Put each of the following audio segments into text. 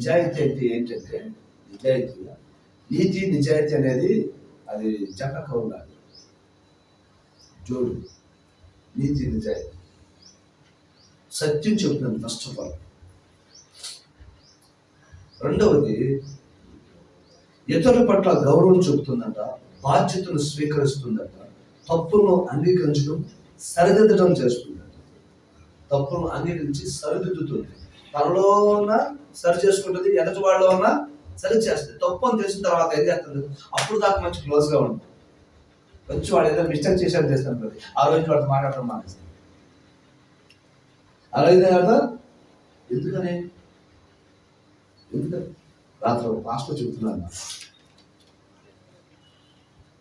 నిజాయితీ అంటే ఏంటంటే నిజాయితీగా నీతి నిజాయితీ అనేది అది జంట ఉండాలి. జోడు. నీతి నిజాయితీ. సత్యం చెప్తున్నాను ఫస్ట్ ఆఫ్ ఆల్ రెండవది ఇతరుల పట్ల గౌరవం చూపుతుందట బాధ్యతను స్వీకరిస్తుందట తప్పులను అంగీకరించడం సరిదిద్దడం చేస్తుందట. తప్పులను అంగీకరించి సరిదిద్దుతుంది. తనలో ఉన్న సరి చేసుకుంటుంది ఎదటి వాళ్ళు ఉన్నా సరి చేస్తుంది. తప్పు అని తెలిసిన తర్వాత ఏం చేస్తుంది? అప్పుడు దాకా మంచి క్లోజ్గా ఉంటుంది. వచ్చి వాడు ఏదో మిస్టేక్ చేశారు చేస్తాను ఆ రోజు వాడు మాట్లాడటం మానేస్తాడు అలాగే కదా? ఎందుకని? ఎందుకని? రాత్రి పాస్టర్ చెబుతున్నాను.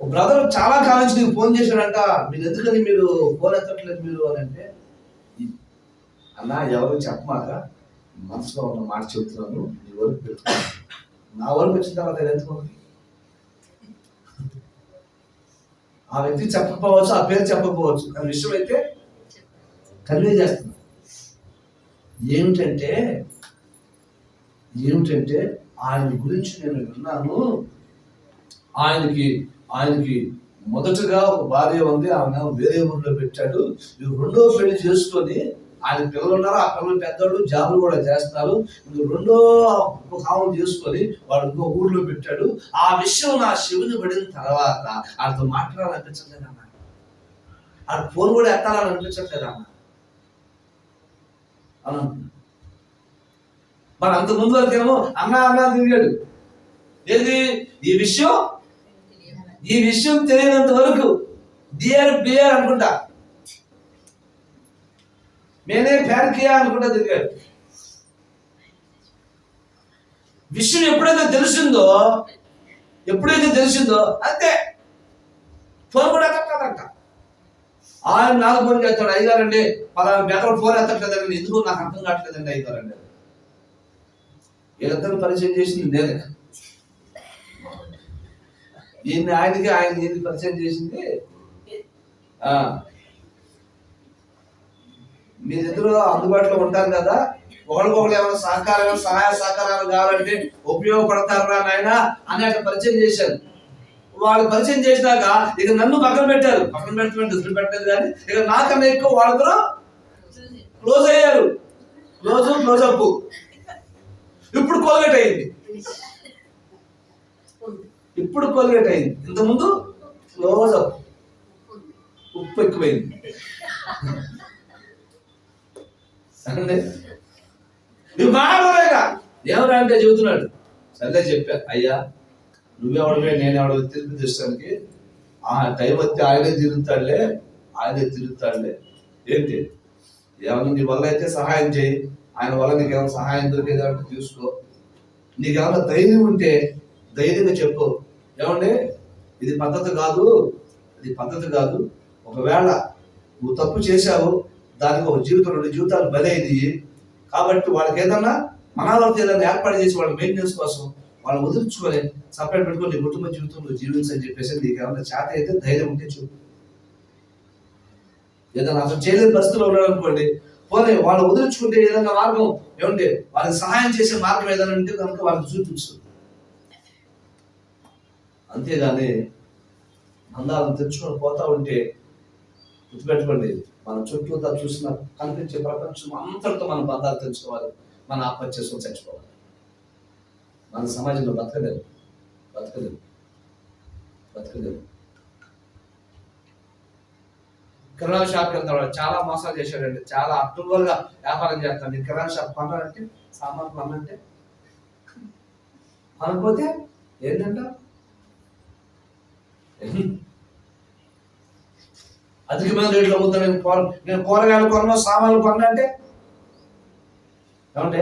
ఓ బ్రదర్ చాలా కాలం నుంచి నీకు ఫోన్ చేశాడంట మీరు ఎందుకని మీరు ఫోన్ ఎత్తట్లేదు మీరు? అని అంటే అన్నా ఎవరు చెప్పమాక మనసులో ఉన్న మాట చెబుతున్నాను నీ వరకు పెట్టుకున్నాను నా వరకు వచ్చిన తర్వాత ఎందుకుంది ఆ వ్యక్తి చెప్పకపోవచ్చు ఆ పేరు చెప్పకపోవచ్చు కానీ విషయం అయితే కన్వే చేస్తున్నా ఏమిటంటే ఏమిటంటే ఆయన గురించి నేను విన్నాను. ఆయనకి ఆయనకి మొదటగా ఒక భార్య ఉంది ఆమె వేరే ఊర్లో పెట్టాడు. ఇవి రెండో పెళ్ళి చేసుకొని ఆయన పిల్లలు ఉన్నారు ఆ పిల్లలు పెద్దోళ్ళు జాబులు కూడా చేస్తున్నారు. రెండో కావం చేసుకొని వాడు ఇంకో ఊర్లో పెట్టాడు. ఆ విషయం నా శివుని పడిన తర్వాత ఆయనతో మాట్లాడాలనిపించట్లేదన్న ఆ ఫోన్ కూడా ఎత్తాలని అనిపించట్లేదన్న అవును మరి అంత ముందు వరకేమో అన్న అన్న తిరిగాడు. ఏది? ఈ విషయం? ఈ విషయం తెలియనంత వరకు డియర్ బియర్ అనుకుంటా. నేనే ఫ్యాన్ కియా అనుకుంటా తిరిగాడు. విషయం ఎప్పుడైతే తెలిసిందో ఎప్పుడైతే తెలిసిందో అంతే. ఫోన్ కూడా ఎత్తట్లేదంట. ఆయన నాకు ఫోన్ చేస్తాడు. అయ్యారండి పలానా బెదర్ ఫోన్ ఎత్తట్లేదండి ఎందుకు నాకు అర్థం కావట్లేదండి అయ్యారండి వీళ్ళిద్దరు పరిచయం చేసింది నేనే. ఈయన్ని ఆయనకి ఆయన పరిచయం చేసింది మీ దగ్గర అందుబాటులో ఉంటారు కదా ఒకరికొకరు ఏమైనా సహకారం సహాయ సహకారాలు కావాలంటే ఉపయోగపడతారా నాయన అని అట్లా పరిచయం చేశారు. వాళ్ళు పరిచయం చేసినాక ఇక నన్ను పక్కన పెట్టారు. పక్కన పెట్టడం దృష్టి పెట్టలేదు కానీ ఇక నాకన్నా ఎక్కువ వాళ్ళతో క్లోజ్ అయ్యారు. క్లోజ్ క్లోజ్ అప్ ఇప్పుడు కోల్గేట్ అయింది. ఇప్పుడు కోల్గేట్ అయింది. ఇంతకుముందు క్లోజ్ అప్ ఉప్పు ఎక్కువైంది. నువ్వు మాట్లాడలేక ఏమరా అంటే చెబుతున్నాడు. సరే చెప్పా. అయ్యా నువ్వెవడమే నేనెవడో తిరిగి తెచ్చడానికి ఆ టైం వస్తే ఆయనే తిరుగుతాడులే ఆయనే తిరుగుతాడులే. ఏంటి? ఏమైనా నీ వల్ల అయితే సహాయం చేయి. ఆయన వల్ల నీకేమైనా సహాయం దొరికేదంటే చూసుకో. నీకు ఏమైనా ధైర్యం ఉంటే ధైర్యంగా చెప్పు. ఏమండి? ఇది పద్ధతి కాదు ఇది పద్ధతి కాదు. ఒకవేళ నువ్వు తప్పు చేశావు దానికి ఒక జీవితం రెండు జీవితాలు బలైంది కాబట్టి వాళ్ళకి ఏదన్నా మనాలతో ఏదైనా ఏర్పాటు చేసి వాళ్ళ మెయింటెనెన్స్ కోసం వాళ్ళు వదిలించుకొని సపరేట్ పెట్టుకొని నీ కుటుంబ జీవితంలో జీవించని చెప్పేసి నీకు ఏమైనా చేత అయితే ధైర్యం ఉంటే చూపు ఏదైనా అసలు చేయలేని పరిస్థితిలో ఉన్నాడు అనుకోండి పోనీ వాళ్ళు వదిలించుకుంటే ఏదైనా మార్గం? ఏమంటే వాళ్ళకి సహాయం చేసే మార్గం ఏదైనా ఉంటే కనుక వాళ్ళకి చూపించు. అంతేగాని అందాలను తెచ్చుకొని పోతా ఉంటే గుర్తుపెట్టుకోండి మన చుట్టూ చూసిన కనిపించే ప్రపంచం అంతటితో మనం బంధాలు తెచ్చుకోవాలి మన ఆత్మహత్య చచ్చిపోవాలి. మన సమాజంలో బతకలేదు బతకలేదు బతకలేదు కిరాణా షాప్కి వెళ్తాడు చాలా మోసాలు చేశాడండి చాలా అక్టోబర్గా వ్యాపారం చేస్తాడు నేను కిరాణా షాప్ కొనాలంటే సామాన్ కొనాలంటే. కొనకపోతే ఏంటంట అధికమైన రేట్లు అమ్ముతాను నేను కూర నేను కూరగాయలు కొన్నా సామాన్లు కొన్నా అంటే? ఏమంటే?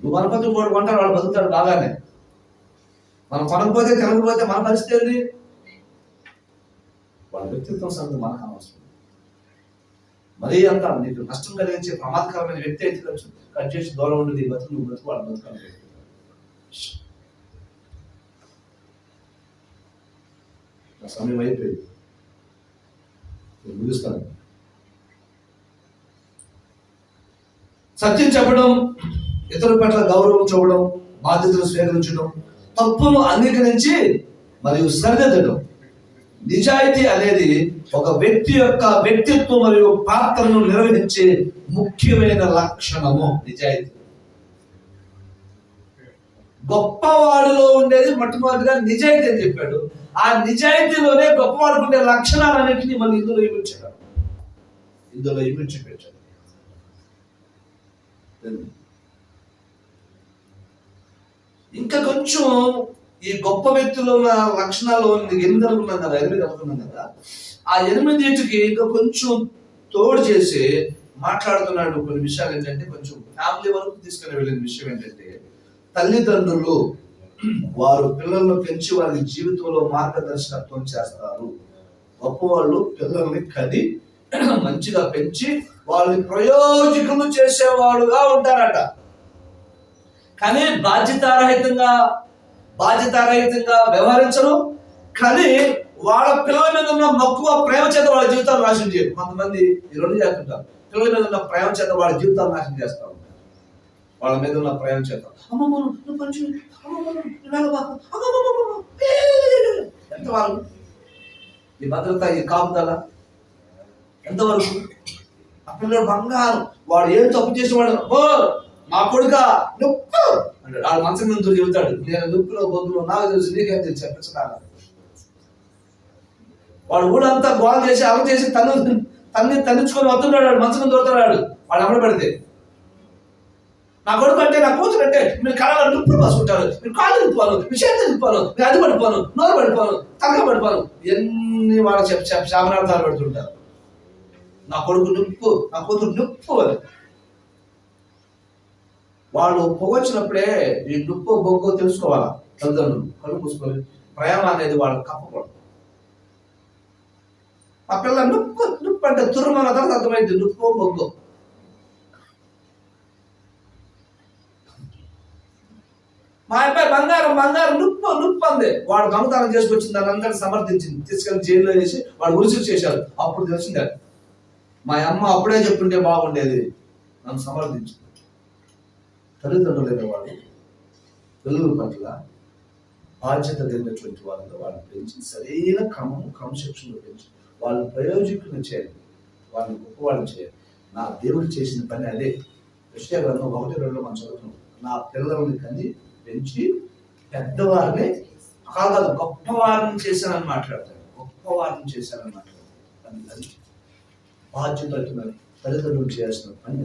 నువ్వు మనపతి మూడు కొంటాడు వాళ్ళు బతుకుతాడు బాగానే. మనం కొనకపోతే తినకపోతే మన పరిస్థితి ఏంటి వాళ్ళ వ్యక్తిత్వం సంగతి మనకు అవసరం మరీ అంత నీకు నష్టం కలిగించే ప్రమాదకరమైన వ్యక్తి అయితే కట్ చేసి దూరం ఉండేది బతుకు నువ్వు బతుకు వాళ్ళు బతుకాలి సమయం అయిపోయింది. ముగిస్తాను. సత్యం చెప్పడం ఇతరుల పట్ల గౌరవం చూపడం బాధ్యతలు స్వీకరించడం తప్పును అంగీకరించి మరియు సరిదిద్దడం. నిజాయితీ అనేది ఒక వ్యక్తి యొక్క వ్యక్తిత్వం మరియు పాత్రను నిర్వహించే ముఖ్యమైన లక్షణము నిజాయితీ. గొప్పవాడిలో ఉండేది మొట్టమొదటిగా నిజాయితీ అని చెప్పాడు. ఆ నిజాయితీలోనే గొప్పవాడికి లక్షణాలు లక్షణాలన్నింటినీ మనం ఇందులో ఇమించగలం ఇందులో ఇమిడ్చి ఇంకా కొంచెం ఈ గొప్ప వ్యక్తులు ఉన్న లక్షణాలు ఎనిమిది అనుకున్నాం కదా ఎనిమిది అనుకున్నాం కదా ఆ ఎనిమిదింటికి ఇంకా కొంచెం తోడు చేసి మాట్లాడుతున్నాడు కొన్ని విషయాలు ఏంటంటే కొంచెం ఫ్యామిలీ వరకు తీసుకుని వెళ్ళిన విషయం ఏంటంటే తల్లిదండ్రులు వారు పిల్లలను పెంచి వారి జీవితంలో మార్గదర్శకత్వం చేస్తారు. గొప్పవాళ్ళు పిల్లల్ని కది మంచిగా పెంచి వాళ్ళని ప్రయోజకులు చేసేవాడుగా ఉంటారట. కానీ బాధ్యతారహితంగా బాధ్యతారహితంగా వ్యవహరించరు. కానీ వాళ్ళ పిల్లల మీద ఉన్న మక్కువ ప్రేమ చేత వాళ్ళ జీవితాలు నాశనం చేయరు. కొంతమంది ఈ రెండు చేస్తుంటారు. పిల్లల మీద ఉన్న ప్రేమ చేత వాళ్ళ జీవితాలు నాశనం చేస్తారు. వాళ్ళ మీద ఉన్న ప్రేమ చేత అమ్మమ్మ నువ్వు ఈ భద్రత ఈ కాపుదల ఎంతవరకు? ఆ పిల్లడు బంగారం. వాడు ఏం తప్పు చేసి వాడు ఓ మా కొడుక నొప్పు అంటాడు. వాడు మంచం మీద చెబుతాడు నేను నొప్పులో బొద్దులో నాకు తెలుసు నీకేం తెలుసు చెప్పించడానికి వాడు ఊడంతా గోల్ చేసి అవ చేసి తను తన్ని తన్నించుకొని వస్తున్నాడు వాడు మంచం మీద దూరుతున్నాడు వాడు అమలు పెడితే నా కొడుకు అంటే నా కూతురు అంటే మీరు కళలో నొప్పులు పసుకుంటారు మీరు కాళ్ళు తిప్పాను మీరు చేతులు తిప్పాను మీరు అది పడిపోను నోరు పడిపోను తగ్గ పడిపోను ఎన్ని వాళ్ళ చెప్ చెప్ప శామనార్థాలు పెడుతుంటారు. నా కొడుకు నొప్పు నా కూతురు నొప్పు అని వాళ్ళు పొగొచ్చినప్పుడే ఈ నొప్పు బొగ్గు తెలుసుకోవాలా? తల్లిదండ్రులు కళ్ళు మూసుకొని ప్రేమ అనేది వాళ్ళు కప్పకూడదు. ఆ పిల్ల నొప్పు నొప్పు అంటే తురుమల తర్వాత అర్థమైంది నొప్పు బొగ్గు. మా అబ్బాయి బంగారం బంగారం నుప్పు నుప్పు అంది. వాడు దొంగతనం చేసుకొచ్చింది దాని అందరిని సమర్థించింది. తీసుకెళ్ళి జైల్లో వేసి వాడు ఉరుసు చేశారు అప్పుడు తెలిసిందే. మా అమ్మ అప్పుడే చెప్పుంటే బాగుండేది. నన్ను సమర్థించింది. తల్లిదండ్రులైన వాళ్ళు పిల్లల పట్ల బాధ్యత లేనటువంటి వాళ్ళని వాళ్ళని పెంచి సరైన క్రమం క్రమశిక్షణలో పెంచి వాళ్ళని ప్రయోజకులను చేయాలి వాళ్ళని గొప్పవాళ్ళని చేయాలి నా దేవుడు చేసిన పని అదే. విషయాలను ఒకటి రెండు మనం చదువుతున్నాం. నా పిల్లల్ని కానీ పెంచి పెద్దవారిని కాదు కాదు గొప్పవారిని చేశానని మాట్లాడతాడు. గొప్పవారిని చేశానని మాట్లాడతాడు. బాధ్యత తల్లిదండ్రులు చేయాల్సిన పని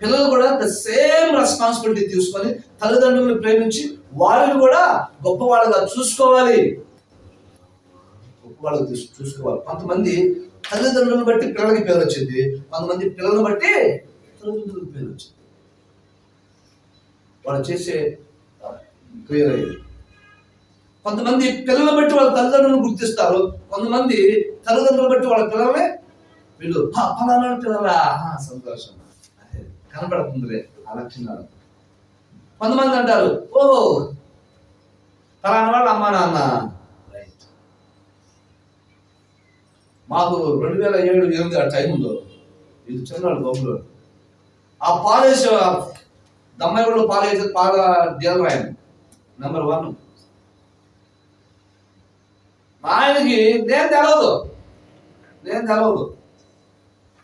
పిల్లలు కూడా ద సేమ్ రెస్పాన్సిబిలిటీ తీసుకొని తల్లిదండ్రులను ప్రేమించి వారిని కూడా గొప్పవాళ్ళగా చూసుకోవాలి. గొప్ప వాళ్ళకి చూసుకోవాలి. కొంతమంది తల్లిదండ్రులను బట్టి పిల్లలకి పేరు వచ్చింది కొంతమంది పిల్లలను బట్టి తల్లిదండ్రులకు పేరు వచ్చింది వాళ్ళు చేసే క్లియర్ అయ్యేది కొంతమంది పిల్లలు బట్టి వాళ్ళ తల్లిదండ్రులను గుర్తిస్తారు. కొంతమంది తల్లిదండ్రులు బట్టి వాళ్ళ పిల్లలే వీళ్ళు ఫలానా పిల్లలా? సంతోషం. అదే కనపడుతుందిలే ఆ లక్షణాలు. కొంతమంది అంటారు ఓహో ఫలానా వాళ్ళ అమ్మా నాన్న. రైట్ మాకు రెండు వేల ఏడు ఎనిమిది ఆ టైంలో వీళ్ళు చిన్నవాడు బొమ్మలు. ఆ పాలేసే దమ్మాయిలో పాలేసే పాల డీలర్ నెంబర్ వన్ మా ఆయనకి నేను తెలవదు. నేను తెలవదు.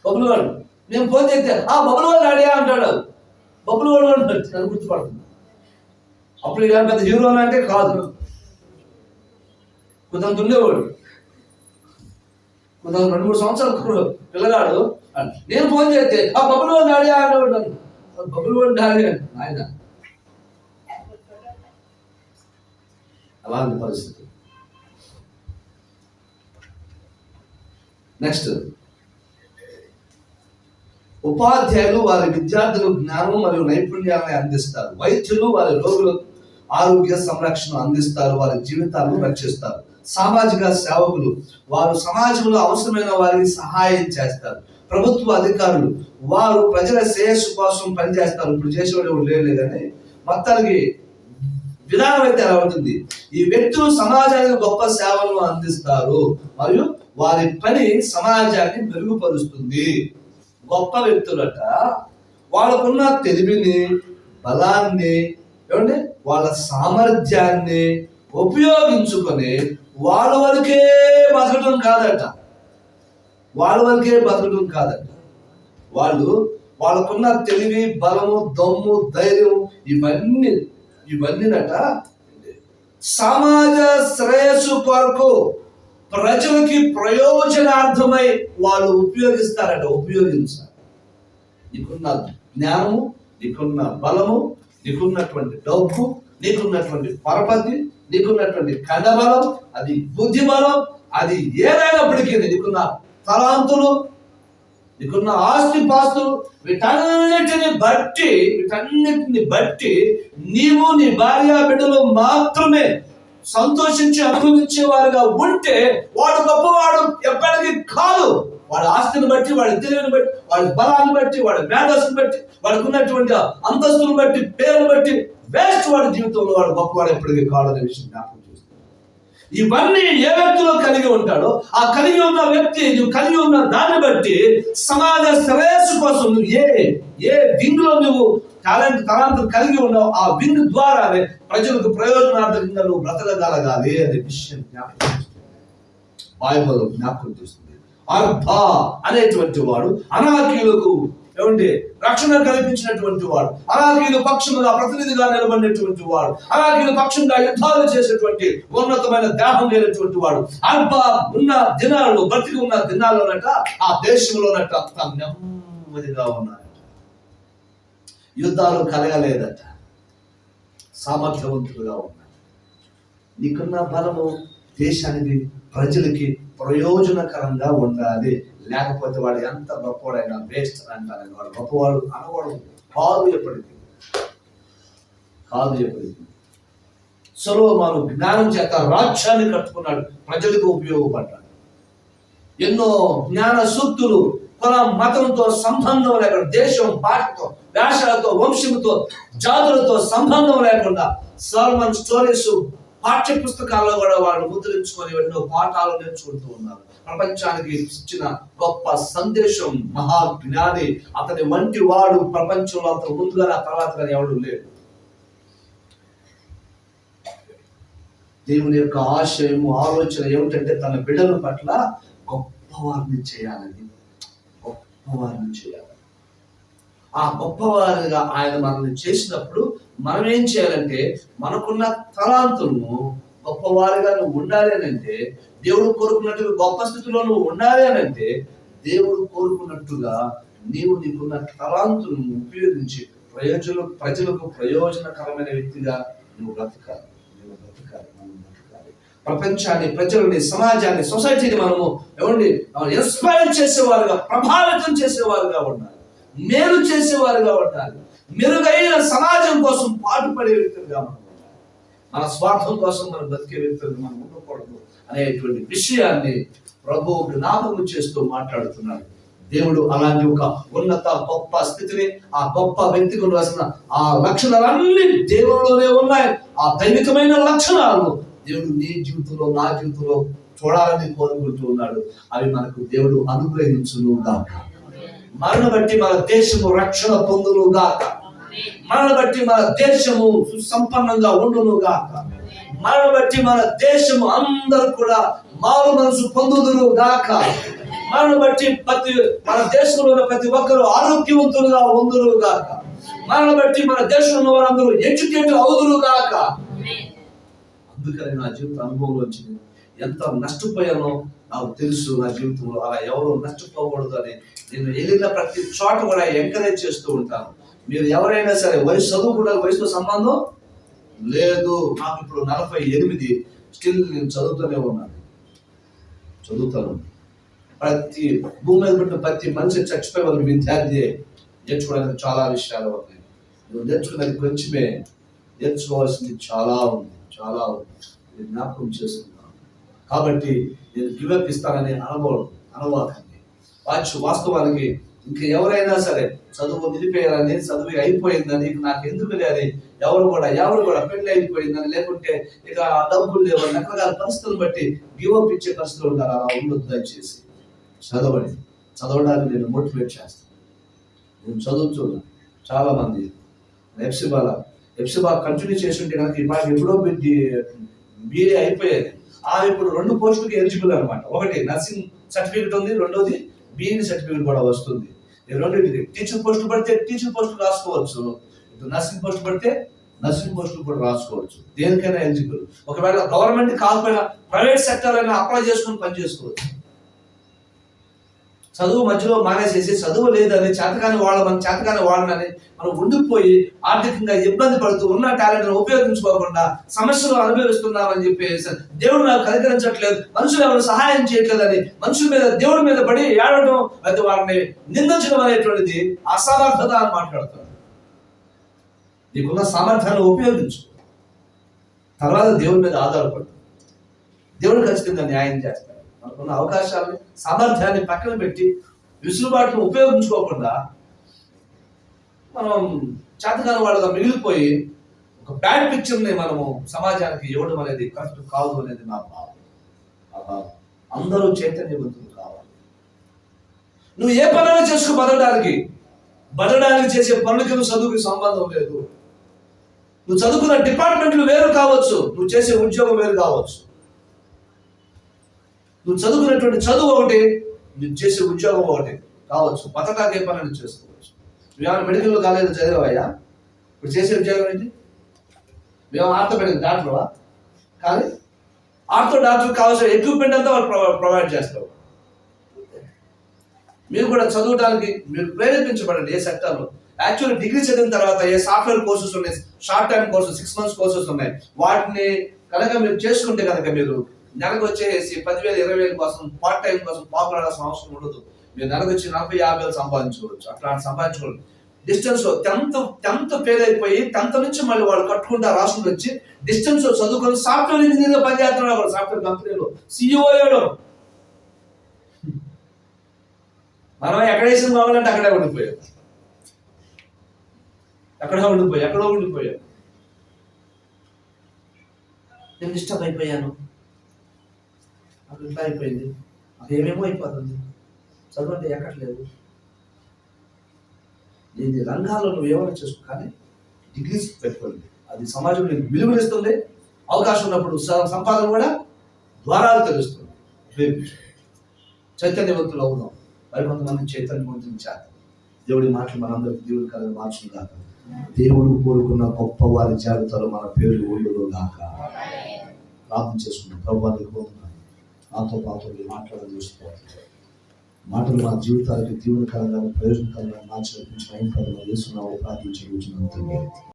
బొబ్బులు వాడు. నేను ఫోన్ చేస్తే ఆ బొబ్బులు వాడు అడిగా అంటాడు. బొబ్బులు వాడు అంటాడు. నన్ను గుర్తుపడుతుంది అప్పుడు ఇలా పెద్ద హీరో అంటే కాదు. కొంతమంది ఉండేవాడు కొంతమంది రెండు మూడు సంవత్సరాలు పిల్లగాడు. నేను ఫోన్ చేస్తే ఆ బొబ్బులు వాడు అడిగా అంటాడు. బబులు ఉండాలి అంట ఆయన. అలాంటి పరిస్థితి. నెక్స్ట్ ఉపాధ్యాయులు వారి విద్యార్థులకు జ్ఞానం మరియు నైపుణ్యాలను అందిస్తారు. వైద్యులు వారి రోగులకు ఆరోగ్య సంరక్షణ అందిస్తారు. వారి జీవితాలను రక్షిస్తారు. సామాజిక సేవకులు వారు సమాజంలో అవసరమైన వారికి సహాయం చేస్తారు. ప్రభుత్వ అధికారులు వారు ప్రజల శ్రేయస్సు కోసం పనిచేస్తారు. ఇప్పుడు చేసేవాడు ఎవరు లేదులే కానీ మొత్తానికి విధానం అయితే ఎలా ఉంటుంది? ఈ వ్యక్తులు సమాజానికి గొప్ప సేవలను అందిస్తారు మరియు వారి పని సమాజాన్ని మెరుగుపరుస్తుంది. గొప్ప వ్యక్తులట వాళ్ళకున్న తెలివిని బలాన్ని ఏమంటే వాళ్ళ సామర్థ్యాన్ని ఉపయోగించుకొని వాళ్ళ వరకే బతకడం కాదట. వాళ్ళ వరకే బతకడం కాదట వాళ్ళు వాళ్ళకున్న తెలివి బలము దమ్ము ధైర్యం ఇవన్నీ ఇవన్నీనట. సమాజ శ్రేయస్సు కొరకు ప్రజలకి ప్రయోజనార్థమై వాళ్ళు ఉపయోగిస్తారట ఉపయోగించాలి. నీకున్న జ్ఞానము నీకున్న బలము నీకున్నటువంటి డబ్బు నీకున్నటువంటి పరపతి నీకున్నటువంటి కండబలం అది బుద్ధి బలం అది ఏదైనప్పటికీ నీకున్న తలాంతులు నీకున్న ఆస్తి పాస్తులు వీటన్నిటిని బట్టి వీటన్నిటిని బట్టి నీవు నీ భార్య బిడ్డలు మాత్రమే సంతోషించి అనుభవించే వారుగా ఉంటే వాడు గొప్పవాడు ఎప్పటికీ కాదు. వాడి ఆస్తిని బట్టి వాడి తెలివిని బట్టి వాడి బలాన్ని బట్టి వాడి మేధస్సును బట్టి వాడికి ఉన్నటువంటి అంతస్తుని బట్టి పేరును బట్టి వేస్ట్ వాడి జీవితంలో వాడు గొప్పవాడు ఎప్పటికీ కాదు అనే విషయం జ్ఞాపకం ఇవన్నీ ఏ వ్యక్తిలో కలిగి ఉంటాడో ఆ కలిగి ఉన్న వ్యక్తి నువ్వు కలిగి ఉన్న దాన్ని బట్టి సమాజ శ్రేయస్సు కోసం నువ్వు ఏ ఏ వింగ్లో నువ్వు టాలెంట్ తలాంతం కలిగి ఉన్నావు ఆ వింగ్ ద్వారానే ప్రజలకు ప్రయోజనార్థకంగా నువ్వు బ్రతకగలగాలి అనే విషయం జ్ఞాపకం చేస్తుంది. బైబిల్ జ్ఞాపకం చేస్తుంది అర్ధ అనేటువంటి వాడు అనాకీయులకు ఏమండి? రక్షణ కల్పించినటువంటి వాడు. అలాగే పక్షముగా ప్రతినిధిగా నిలబడినటువంటి వాడు. అలాగే పక్షంగా యుద్ధాలు చేసేటువంటి ఉన్నతమైన దేహం లేనటువంటి వాడు. అల్ప ఉన్న దినాల్లో బ్రతికి ఉన్న దినాల్లోనట ఆ దేశంలోనట అంత నెమ్మదిగా ఉన్నారట. యుద్ధాలు కలగలేదట. సామర్థ్యవంతులుగా ఉన్నారు నీకున్న బలము దేశానికి ప్రజలకి ప్రయోజనకరంగా ఉండాలి. లేకపోతే వాడు ఎంత గొప్పవాడైనా వేస్ట్ అంటారు వాడు గొప్పవాడు అనవాడు కాదు ఎప్పటికీ కాదు ఎప్పటికీ సులభమాను జ్ఞానం చేత రాజ్యాన్ని కట్టుకున్నాడు. ప్రజలకు ఉపయోగపడ్డాడు. ఎన్నో జ్ఞాన సూక్తులు కుల మతంతో సంబంధం లేకుండా దేశం భాషతో వేషాలతో వంశంతో జాతులతో సంబంధం లేకుండా సల్మన్ స్టోరీస్ పాఠ్య పుస్తకాల్లో కూడా వాళ్ళు ముద్రించుకొని ఎన్నో పాఠాలు నేర్చుకుంటూ ఉన్నారు. ప్రపంచానికి ఇచ్చిన గొప్ప సందేశం మహా జ్ఞాని అతని వంటి వాడు ప్రపంచంలో అంత ముందుగా తర్వాత కానీ ఎవడు లేడు. దేవుని యొక్క ఆశయము ఆలోచన ఏమిటంటే తన బిడ్డల పట్ల గొప్పవారిని చేయాలని గొప్పవారిని చేయాలి ఆ గొప్పవారిగా ఆయన మనల్ని చేసినప్పుడు మనం ఏం చేయాలంటే మనకున్న తలాంతులను గొప్పవారిగా నువ్వు ఉండాలి అని అంటే దేవుడు కోరుకున్నట్టుగా గొప్ప స్థితిలో నువ్వు ఉండాలి అని అంటే దేవుడు కోరుకున్నట్టుగా నీవు నీకున్న తలాంతులను ఉపయోగించి ప్రయోజన ప్రజలకు ప్రయోజనకరమైన వ్యక్తిగా నువ్వు బ్రతకాలి. నువ్వు బ్రతకాలి మనం బ్రతకాలి. ప్రపంచాన్ని ప్రజలని సమాజాన్ని సొసైటీని మనము ఏమండి ఇన్స్పైర్ చేసేవారుగా ప్రభావితం చేసేవారుగా ఉండాలి. మేలు చేసేవారుగా ఉండాలి. మెరుగైన సమాజం కోసం పాటుపడే వ్యక్తులుగా మనం మన స్వార్థం కోసం మనం బతికే వ్యక్తులు మనం ఉండకూడదు అనేటువంటి విషయాన్ని ప్రభు జ్ఞాపకం చేస్తూ మాట్లాడుతున్నాడు దేవుడు అలాంటి ఒక ఉన్నత గొప్ప స్థితిని ఆ గొప్ప వ్యక్తికి రాసిన ఆ లక్షణాలన్నీ దేవుడిలోనే ఉన్నాయి. ఆ దైవికమైన లక్షణాలు దేవుడు నీ జీవితంలో నా జీవితంలో చూడాలని కోరుకుంటూ ఉన్నాడు. అవి మనకు దేవుడు అనుగ్రహించును గాక మరణ బట్టి మన దేశము రక్షణ పొందును గాక మనల్ని బట్టి మన దేశము సుసంపన్నంగా ఉండును గాక. మనల్ని బట్టి మన దేశము అందరూ కూడా మారు మనసు పొందుదురు గాక. మనల్ని బట్టి ప్రతి మన దేశంలో ఉన్న ప్రతి ఒక్కరు ఆరోగ్యవంతులుగా ఉందురు గాక. మనల్ని బట్టి మన దేశంలో ఉన్న వారందరూ ఎడ్యుకేట్ అవుదురు గాక. అందుకని నా జీవిత అనుభవం వచ్చింది ఎంత నష్టపోయానో నాకు తెలుసు నా జీవితంలో అలా ఎవరు నష్టపోకూడదు అని నేను వెళ్ళిన ప్రతి చోట కూడా ఎంకరేజ్ చేస్తూ ఉంటాను. మీరు ఎవరైనా సరే వయసు చదువు కూడా వయసుతో సంబంధం లేదు. నాకు ఇప్పుడు నలభై ఎనిమిది. స్టిల్ నేను చదువుతూనే ఉన్నాను. చదువుతాను. ప్రతి భూమి మీద పుట్టిన ప్రతి మనిషి చచ్చిపోయే వాళ్ళు విద్యార్థి. నేర్చుకోవడానికి చాలా విషయాలు ఉన్నాయి. నువ్వు నేర్చుకున్నది కొంచెమే. నేర్చుకోవాల్సింది చాలా ఉంది. చాలా ఉంది. నేను జ్ఞాపకం చేసుకున్నాను కాబట్టి నేను గివప్ ఇస్తానని అనుభవం అనువాకండి వాచ్ వాస్తవానికి ఇంకా ఎవరైనా సరే చదువు వదిలిపోయారని చదువు అయిపోయిందని ఇక నాకు ఎందుకు లేదని ఎవరు కూడా ఎవరు కూడా పెళ్ళి అయిపోయిందని లేకుంటే ఇక డబ్బులు లేవు రకరకాల పరిస్థితులను బట్టి గివప్ ఇచ్చే పరిస్థితులు ఉంటారు అలా ఉండొద్దు దయచేసి. చదవండి. చదవడానికి నేను మోటివేట్ చేస్తాను. నేను చదువుతున్నాను చాలా మంది ఎప్సిబాల. ఎఫ్సిబా కంటిన్యూ చేసి ఉంటే కనుక ఈ పాట ఎప్పుడో బీఏ అయిపోయేది. ఆ ఇప్పుడు రెండు పోస్టులకి ఎలిజిబుల్ అనమాట ఒకటి నర్సింగ్ సర్టిఫికేట్ ఉంది రెండోది బీఈడి సర్టిఫికేట్ కూడా వస్తుంది. ఈ రెండింటికి టీచర్ పోస్టులు పడితే టీచర్ పోస్టులు రాసుకోవచ్చు. ఇప్పుడు నర్సింగ్ పోస్ట్ పడితే నర్సింగ్ పోస్టులు కూడా రాసుకోవచ్చు. దేనికైనా ఎలిజిబుల్ ఒకవేళ గవర్నమెంట్ కాకపోయినా ప్రైవేట్ సెక్టర్ అయినా అప్లై చేసుకుని పని చేసుకోవచ్చు. చదువు మధ్యలో మానేసేసి చదువు లేదని చేతకాని వాళ్ళ మన చేతకాని వాళ్ళని మనం ఉండిపోయి ఆర్థికంగా ఇబ్బంది పడుతూ ఉన్న టాలెంట్ను ఉపయోగించుకోకుండా సమస్యలు అనుభవిస్తున్నామని చెప్పేసి దేవుడు నాకు కనికరించట్లేదు మనుషులు ఎవరు సహాయం చేయట్లేదని మనుషుల మీద దేవుడి మీద పడి ఏడటం లేకపోతే వారిని నిందించడం అనేటువంటిది అసమర్థత అని మాట్లాడుతారు నీకున్న సామర్థ్యాన్ని ఉపయోగించు. తర్వాత దేవుడి మీద ఆధారపడు. దేవుడు ఖచ్చితంగా న్యాయం చేస్తాడు. మనకున్న అవకాశాలని సామర్థ్యాన్ని పక్కన పెట్టి విసులుబాటును ఉపయోగించుకోకుండా మనం చేతకాని వాళ్ళగా మిగిలిపోయి ఒక బ్యాడ్ పిక్చర్ని మనము సమాజానికి ఇవ్వడం అనేది కరెక్ట్ కాదు అనేది నా భావం. నా భావం. అందరూ చైతన్యవంతులు కావాలి. నువ్వు ఏ పనులు చేసుకో బతకడానికి బతకడానికి చేసే పనులకి నువ్వు చదువుకి సంబంధం లేదు. నువ్వు చదువుకున్న డిపార్ట్మెంట్లు వేరు కావచ్చు. నువ్వు చేసే ఉద్యోగం వేరు కావచ్చు. నువ్వు చదువుకున్నటువంటి చదువు ఒకటి నువ్వు చేసే ఉద్యోగం ఒకటి కావచ్చు. బతకాకి ఏ పని చేసుకోవచ్చు. నువ్వేమైనా మెడికల్ కాలేజ్ చదివావయ్యా? ఇప్పుడు చేసే ఉద్యోగం ఏంటి? మేము ఆర్థోపెడిక్ డాక్టర్వా? కానీ ఆర్థో డాక్టర్ కావాల్సిన ఎక్విప్మెంట్ అంతా వాళ్ళు ప్రొవైడ్ చేస్తారు. మీరు కూడా చదవడానికి మీరు ప్రేరేపించబడండి ఏ సెక్టర్లో. యాక్చువల్ డిగ్రీ చదివిన తర్వాత ఏ సాఫ్ట్వేర్ కోర్సెస్ ఉన్నాయి? Short time courses six months courses ఉన్నాయి. వాటిని కనుక మీరు చేసుకుంటే కనుక మీరు నెలకు వచ్చేసి పదివేలు ఇరవై వేల కోసం పార్ట్ టైం కోసం పాపులాడాల్సిన అవసరం ఉండదు. మీరు నెలకు వచ్చి నలభై యాభై వేలు సంపాదించుకోవచ్చు. అట్లా సంపాదించుకోవచ్చు డిస్టెన్స్ టెన్త్ టెన్త్ ఫెయిల్ అయిపోయి టెన్త్ నుంచి మళ్ళీ వాళ్ళు కట్టుకుంటా రాష్ట్రం వచ్చి డిస్టెన్స్ చదువుకొని సాఫ్ట్వేర్ ఇంజనీర్గా పనిచేస్తున్నాడు సాఫ్ట్వేర్ కంపెనీలో సిఇఓ మనం ఎక్కడ వేసిన కావాలంటే అక్కడే ఉండిపోయాం. ఎక్కడో ఉండిపోయాం ఎక్కడో ఉండిపోయాం. నేను డిస్టర్బ్ అయిపోయాను. నాకు ఇట్లా అయిపోయింది అదేమేమో ఏమేమో అయిపోతుంది. చదువు అంటే ఎక్కట్లేదు దీని రంగాల్లో నువ్వు ఏమైనా చేసుకో కానీ డిగ్రీస్ పెట్టుకోండి. అది సమాజంలో నీకు విలువనిస్తుంది అవకాశం ఉన్నప్పుడు సంపాదన కూడా ద్వారాలు తెలుస్తుంది. చైతన్యవంతులు అవుదాం. మరి కొంతమంది చైతన్యవంతులు చేత దేవుడి మాటలు మనందరికి దేవుడి కళను మార్చును గాక. దేవుడు కోరుకున్న గొప్ప వారి జాబితాలో మన పేర్లు ఊళ్ళో దాకా ప్రార్థన చేసుకున్నాం ప్రభు నాతో పాటు మీరు మాట్లాడడం చూసుకోవాలి. మాటలు మా జీవితాలకి దీవునికరంగా ప్రయోజనకరంగా మార్చి నడిపించిన ఏం వేసుకున్నావు ప్రార్థించి ప్రార్థించగలుగుతున్నాం